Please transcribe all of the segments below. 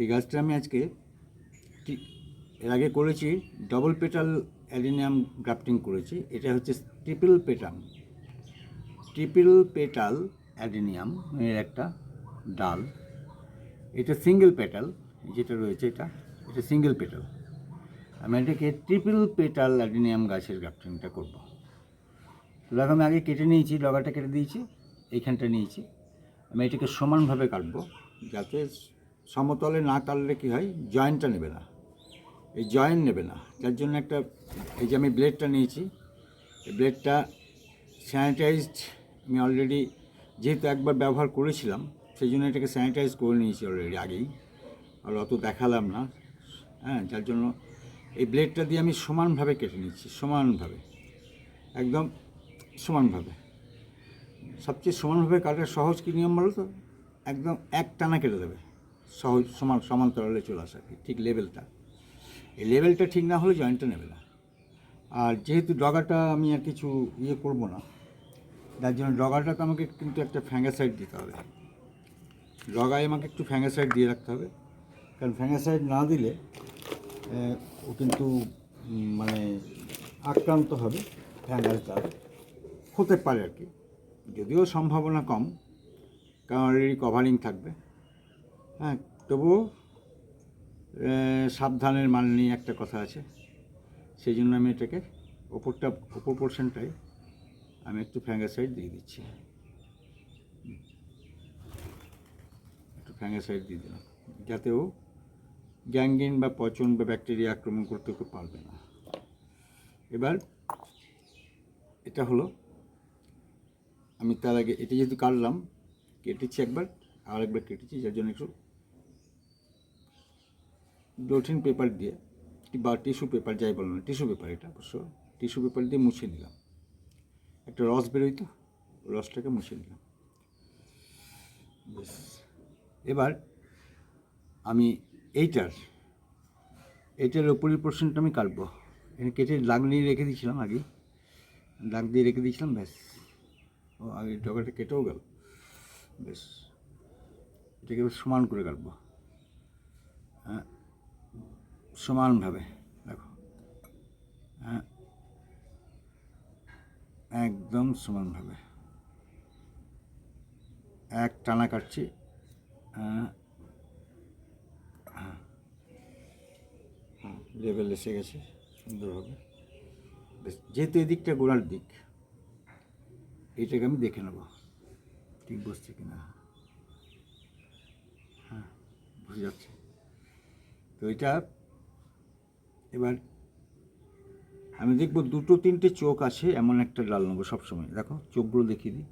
এই গাছটা আমি আজকে ঠিক এর আগে করেছি ডবল পেটাল অ্যালিনিয়াম গ্রাফটিং করেছি। এটা হচ্ছে triple petal triple petal adenium এর একটা ডাল। এটা সিঙ্গেল পেটাল যেটা রয়েছে এটা এটা সিঙ্গেল পেটাল আমি এটাকে ট্রিপল পেটাল অ্যাডিনিয়াম গাছের গ্রাফটিংটা করব। দেখো আমি আগে কেটে নিয়েছি ডগাটা কেটে দিয়েছি, এইখানটা নিয়েছি। আমি এটাকে সমানভাবে কাটবো, যাতে সমতলে না কাটলে কী হয়? জয়েন্টটা নেবে না। এই জয়েন্ট নেবে না। যার জন্য একটা, এই যে আমি ব্লেডটা নিয়েছি, এই ব্লেডটা স্যানিটাইজড আমি অলরেডি যেহেতু একবার ব্যবহার করেছিলাম, সেই জন্য এটাকে স্যানিটাইজ করে নিয়েছি অলরেডি আগেই। আর অত দেখালাম না। হ্যাঁ যার জন্য এই ব্লেডটা দিয়ে আমি সমানভাবে কেটে নিচ্ছি, সমানভাবে। একদম সমানভাবে। সবচেয়ে সমানভাবে কাটার সহজ কী নিয়ম বলো তো একদম এক টানা কেটে দেবে। সহজ, সমান, সমান্তরালে চলে আসা ঠিক লেভেলটা এই লেভেলটা ঠিক না হলে জয়েন্টটা নেবে না। আর যেহেতু ডগাটা আমি আর কিছু ইয়ে করব না যার জন্য ডগাটাকে আমাকে কিন্তু একটা ফ্যাঙ্গাসাইড দিতে হবে। ডগায় আমাকে একটু ফ্যাঙ্গাসাইড দিয়ে রাখতে হবে। কারণ ফ্যাঙ্গাসাইড না দিলে ও কিন্তু মানে আক্রান্ত হবে ফ্যাঙ্গাস দ্বারা হতে পারে আর কি। যদিও সম্ভাবনা কম, কারণ অলরেডি কভারিং থাকবে। হ্যাঁ আহ, সাবধানের মান নিয়ে একটা কথা আছে। সেই জন্য আমি এটাকে ওপরটা ওপর পোর্শনটাই আমি একটু ফ্যাঙ্গাসাইড দিয়ে দিচ্ছি। একটু ফ্যাঙ্গাসাইড দিয়ে দিলাম। যাতে ও গ্যাঙ্গিন বা পচন বা ব্যাকটেরিয়া আক্রমণ করতে কেউ পারবে না। এবার এটা হলো আমি তার আগে এটা যেহেতু কাটলাম কেটেছি একবার আর একবার কেটেছি যার জন্য একটু ডোঠিন পেপার দিয়ে বা টিস্যু পেপার যাই বলো না টিস্যু পেপার এটা অবশ্য টিস্যু পেপার দিয়ে মুছে নিলাম। একটা রস বেরোয় তো, রসটাকে মুছে নিলাম। এবার আমি এইটার এইটার ওপরের পোর্শনটা আমি কাটবো। এখানে কেটে দাগ নিয়ে রেখে দিয়েছিলাম আগে দাগ দিয়ে রেখে দিয়েছিলাম, ব্যাস। ও, আগে ডগাটা কেটেও গেল। বেশ এটাকে সমান করে কাটবো। হ্যাঁ। সমানভাবে, দেখো। হ্যাঁ? একদম সমানভাবে। এক টানা কাটছি। হ্যাঁ? হ্যাঁ। হ্যাঁ লেভেল এসে গেছে সুন্দরভাবে। যেহেতু এদিকটা গোড়ার দিক, এটাকে আমি দেখে নেব, ঠিক বসছে কিনা। হ্যাঁ বুঝে যাচ্ছে। তো এটা এবার আমি দেখব দুটো, তিনটে চোখ আছে, এমন একটা ডাল নেব সবসময়। দেখো, চোখগুলো দেখিয়ে দিই।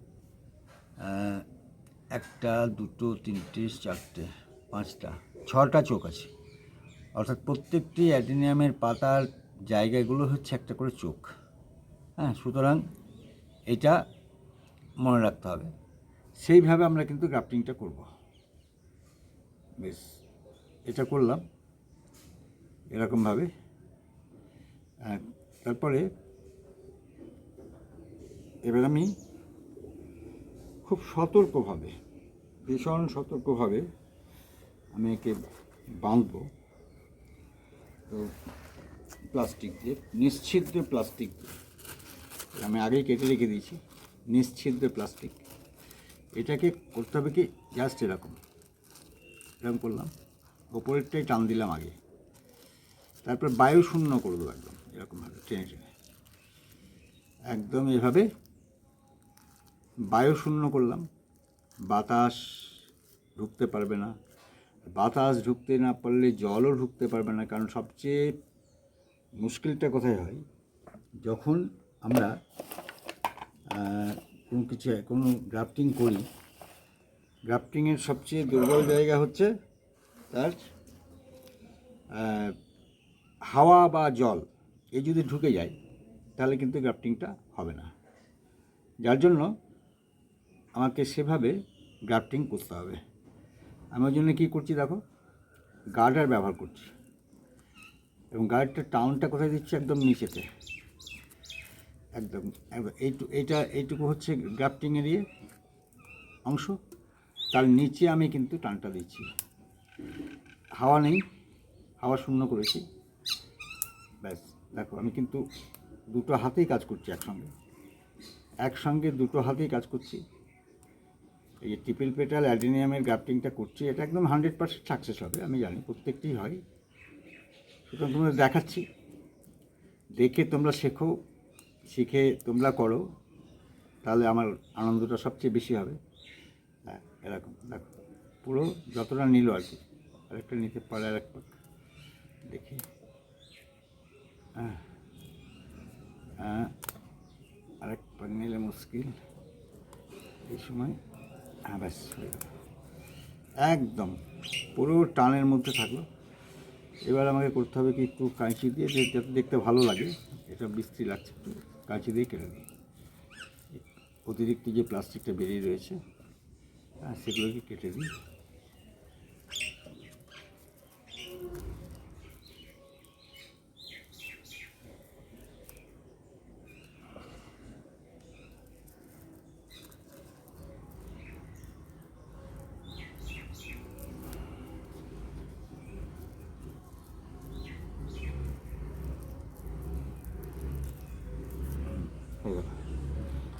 একটা, দুটো, তিনটে, চারটে, পাঁচটা, ছটা চোখ আছে। অর্থাৎ প্রত্যেকটি অ্যাডিনিয়ামের পাতার জায়গাগুলো হচ্ছে একটা করে চোখ। হ্যাঁ সুতরাং এটা মনে রাখতে হবে। সেইভাবে আমরা কিন্তু গ্রাফটিংটা করব। বেশ, এটা করলাম। এরকমভাবে আর তারপরে এবার আমি খুব সতর্কভাবে, ভীষণ সতর্কভাবে আমি একে বাঁধবো। তো প্লাস্টিক দিয়ে, নিশ্ছিদ্র প্লাস্টিক দিয়ে। আমি আগেই কেটে রেখে দিয়েছি, নিশ্ছিদ্র প্লাস্টিক। এটাকে করতে হবে কি? জাস্ট এরকম। এরকম করলাম, ওপরেরটাই টান দিলাম আগে। তারপর বায়ু শূন্য করে একদম। এরকমভাবে টেনে টেনে একদম এভাবে বায়ু শূন্য করলাম। বাতাস ঢুকতে পারবে না। বাতাস ঢুকতে না পারলে জলও ঢুকতে পারবে না। কারণ সবচেয়ে মুশকিলটা কোথায় হয়? যখন আমরা কোনো কিছু, কোনো গ্রাফটিং করি গ্রাফটিংয়ের সবচেয়ে দুর্বল জায়গা হচ্ছে তার হাওয়া বা জল। এই যদি ঢুকে যায়, তাহলে কিন্তু গ্রাফটিংটা হবে না। যার জন্য আমাকে সেভাবে গ্রাফটিং করতে হবে। আমি ওই জন্য কী করছি দেখো, গার্ডার ব্যবহার করছি। এবং গার্ডটার টাউনটা কোথায় দিচ্ছি? একদম নিচেতে। একদম এইটু, এইটা, এইটুকু হচ্ছে গ্রাফটিংয়ের ইয়ে অংশ। তার নিচে আমি কিন্তু টানটা দিচ্ছি। হাওয়া নেই, হাওয়া শূন্য করেছি। দেখো, আমি কিন্তু দুটো হাতেই কাজ করছি একসঙ্গে। একসঙ্গে দুটো হাতেই কাজ করছি। এই যে ট্রিপল পেটাল অ্যাডিনিয়ামের গ্রাফটিংটা করছি, এটা একদম হান্ড্রেড পার্সেন্ট সাকসেস হবে, আমি জানি প্রত্যেকটি হয়। সুতরাং তোমরা দেখাচ্ছি। দেখে তোমরা শেখো, শিখে তোমরা করো, তাহলে আমার আনন্দটা সবচেয়ে বেশি হবে। হ্যাঁ এরকম, দেখো। পুরো যতটা নিল আর কি, আরেকটা নিতে পারে আরেক পাক দেখি। আরেক পাক নিলে মুশকিল এই সময় হ্যাঁ ব্যাস হয়ে গেল একদম। পুরো টানের মধ্যে থাকল। এবার আমাকে করতে হবে কি একটু কাঁচি দিয়ে যাতে দেখতে ভালো লাগে, এটা বৃষ্টি লাগছে একটু, কাঁচি দিয়ে কেটে দিই অতিরিক্ত যে প্লাস্টিকটা বেরিয়ে রয়েছে হ্যাঁ সেগুলোকে কেটে দিই।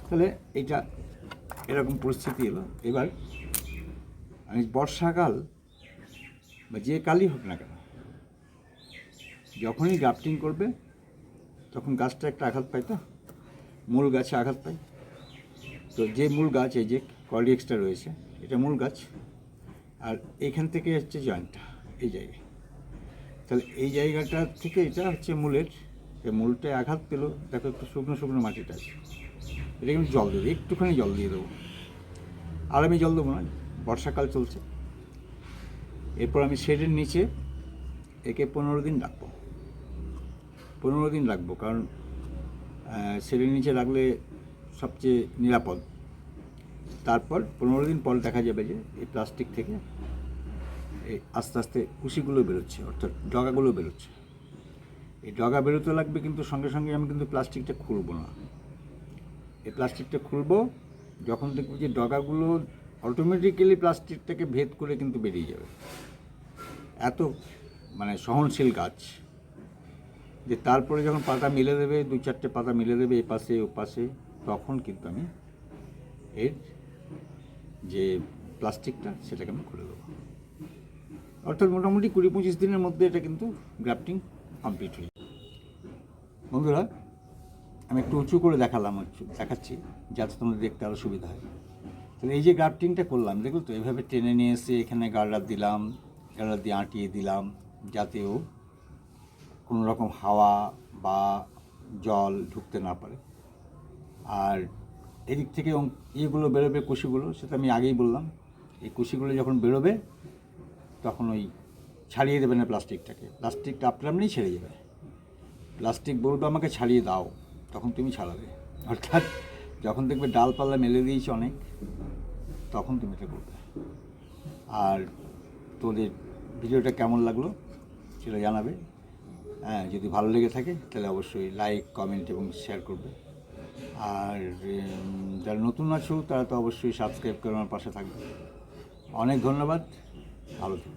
তাহলে এটা এরকম পরিস্থিতি এলো। এবার আমি বর্ষাকাল বা যে কালই হোক না কেন, যখনই গ্রাফটিং করবে, তখন গাছটা একটা আঘাত পায় তো? মূল গাছে আঘাত পায়। তো যে মূল গাছ, এই যে কর্ডিএক্সটা রয়েছে, এটা মূল গাছ। আর এইখান থেকে হচ্ছে জয়েন্টটা, এই জায়গায়। তাহলে এই জায়গাটা থেকে এটা হচ্ছে মূলের এই মূলটায় আঘাত পেল, দেখো একটু শুকনো শুকনো মাটিটা আছে। এটা কিন্তু জল দেবো একটুখানি জল দিয়ে দেবো। আর আমি জল দেবো না, বর্ষাকাল চলছে। এরপর আমি শেডের নিচে একে পনেরো দিন রাখব। পনেরো দিন রাখব, কারণ শেডের নিচে রাখলে সবচেয়ে নিরাপদ। তারপর পনেরো দিন পর দেখা যাবে যে এই প্লাস্টিক থেকে আস্তে আস্তে কুশিগুলো বেরোচ্ছে, অর্থাৎ ডগাগুলো বেরোচ্ছে। এই ডগা বেরোতে লাগবে কিন্তু সঙ্গে সঙ্গে আমি কিন্তু প্লাস্টিকটা খুলবো না। এই প্লাস্টিকটা খুলবো, যখন দেখব যে ডগাগুলো অটোমেটিক্যালি প্লাস্টিকটাকে ভেদ করে কিন্তু বেরিয়ে যাবে। এত মানে সহনশীল গাছ যে তারপরে যখন পাতা মিলে দেবে, দু চারটে পাতা মিলে দেবে এ পাশে, ও পাশে, তখন কিন্তু আমি এর যে প্লাস্টিকটা সেটাকে আমি খুলে দেবো। অর্থাৎ মোটামুটি কুড়ি পঁচিশ দিনের মধ্যে এটা কিন্তু গ্রাফটিং কমপ্লিট হয়ে বন্ধুরা, আমি একটু উঁচু করে দেখালাম একটু, দেখাচ্ছি, যাতে তোমাদের দেখতে আরও সুবিধা হয়। তাহলে এই যে গ্রাফটিংটা করলাম, দেখল তো, এভাবে টেনে নিয়ে এসে এখানে গার্ডার দিলাম গার্ডার দিয়ে আঁটিয়ে দিলাম, যাতে ও কোনো রকম হাওয়া বা জল ঢুকতে না পারে। আর এদিক থেকে ইয়েগুলো বেরোবে কুশিগুলো, সেটা আমি আগেই বললাম। এই কুশিগুলো যখন বেরোবে, তখন ওই ছাড়িয়ে দেবে না প্লাস্টিকটাকে প্লাস্টিকটা আপনা আপনি ছেড়ে যাবে প্লাস্টিক বলবে আমাকে ছাড়িয়ে দাও, তখন তুমি ছাড়াবে। অর্থাৎ যখন দেখবে ডালপালা মেলে দিয়েছে অনেক, তখন তুমি এটা করবে। আর তোদের ভিডিওটা কেমন লাগল সেটা জানাবে। হ্যাঁ যদি ভালো লেগে থাকে, তাহলে অবশ্যই লাইক কমেন্ট এবং শেয়ার করবে। আর যারা নতুন আছো, তারা তো অবশ্যই সাবস্ক্রাইব করে আমার পাশে থাকবে। অনেক ধন্যবাদ, ভালো থেকো।